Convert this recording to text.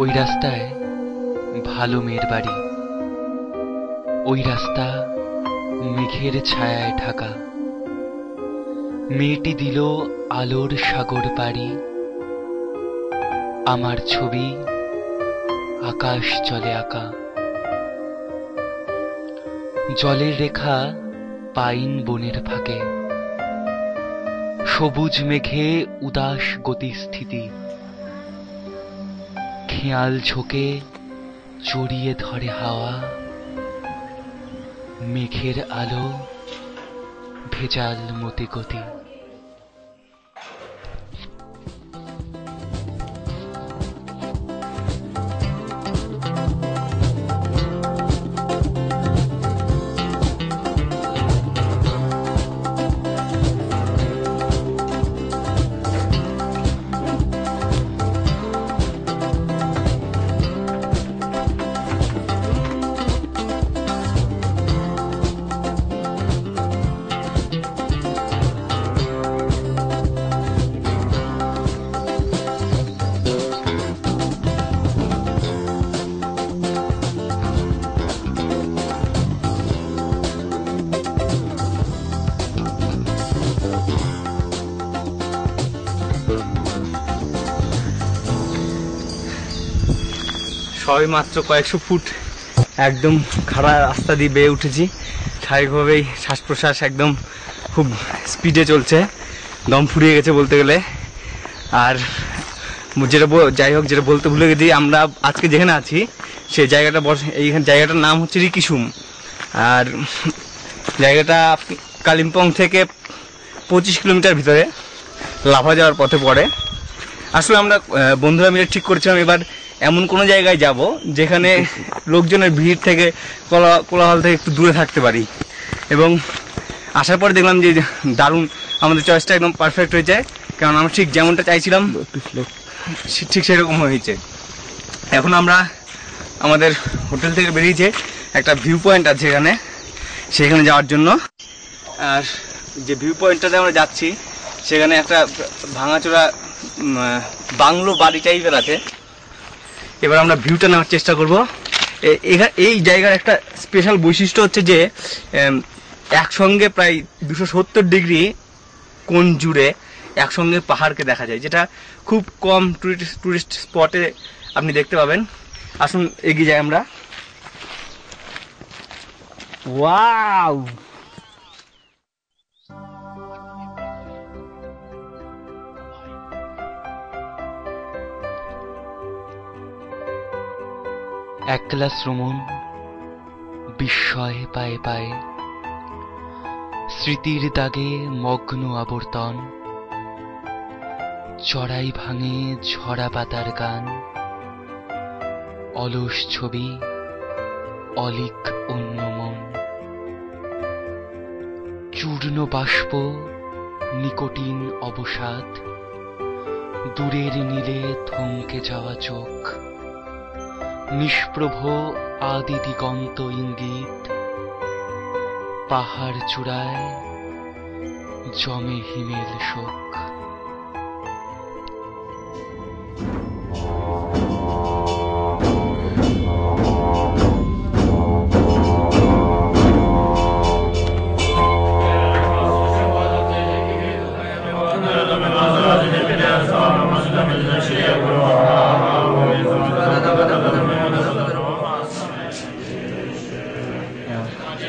ওই রাস্তায় ভালো মেয়ের বাড়ি। ওই রাস্তা মেঘের ছায়ায় ঢাকা। মেয়েটি দিল আলোর সাগর পাড়ি। আমার ছবি আকাশ চলে আঁকা। জলের রেখা পাইন বনের ফাঁকে। সবুজ মেঘে উদাস গতিস্থিতি। খেয়াল ঝোঁকে চড়িয়ে ধরে হাওয়া। মেঘের আলো ভেজাল মতি গতি সবে মাত্র কয়েকশো ফুট একদম খাড়া রাস্তা দিয়ে বেয়ে উঠেছি। স্বাভাবিকভাবেই শ্বাস প্রশ্বাস একদম খুব স্পিডে চলছে, দম ফুরিয়ে গেছে বলতে গেলে। আর যেটা যাই হোক, যেটা বলতে ভুলে গেছি, আমরা আজকে যেখানে আছি সেই জায়গাটা এইখানে, জায়গাটার নাম হচ্ছে রিকিসুম। আর জায়গাটা কালিম্পং থেকে পঁচিশ কিলোমিটার ভিতরে লাভা যাওয়ার পথে পড়ে। আসলে আমরা বন্ধুরা মিলে ঠিক করেছিলাম এবার এমন কোনো জায়গায় যাব যেখানে লোকজনের ভিড় থেকে, কোলা- কোলাহল থেকে একটু দূরে থাকতে পারি। এবং আসার পরে দেখলাম যে দারুণ আমাদের চয়েসটা একদম পারফেক্ট হয়েছে। কারণ আমরা ঠিক যেমনটা চাইছিলাম ঠিক সেরকম হয়েছে। এখন আমরা আমাদের হোটেল থেকে বেরিয়েছে একটা ভিউ পয়েন্ট আছে এখানে, সেখানে যাওয়ার জন্য। আর যে ভিউ পয়েন্টটাতে আমরা যাচ্ছি, সেখানে একটা ভাঙাচোরা বাংলো বাড়ি টাইপের আছে। এবার আমরা ভিউটা নেওয়ার চেষ্টা করব। এই জায়গার একটা স্পেশাল বৈশিষ্ট্য হচ্ছে যে একসঙ্গে প্রায় দুশো সত্তর ডিগ্রি কোন জুড়ে একসঙ্গে পাহাড়কে দেখা যায়, যেটা খুব কম টুরিস্ট টুরিস্ট স্পটে আপনি দেখতে পাবেন। আসুন, এগিয়ে যাই আমরা। ওয়াও একলা শ্রমণ বিস্ময় পায়ে পায়ে। স্মৃতির দাগে মগ্ন আবর্তন, চড়াই ভাঙে ঝরা পাতার গান। অলস ছবি, অলিক অন্য মন চূর্ণ বাষ্প, নিকটিন অবসাদ, দূরের নীলে থমকে যাওয়া চোখ। নিষ্প্রভ আদি দিগন্ত ইঙ্গিত। পাহাড় চূড়ায় জমে হিমেল শোক। ཁྱི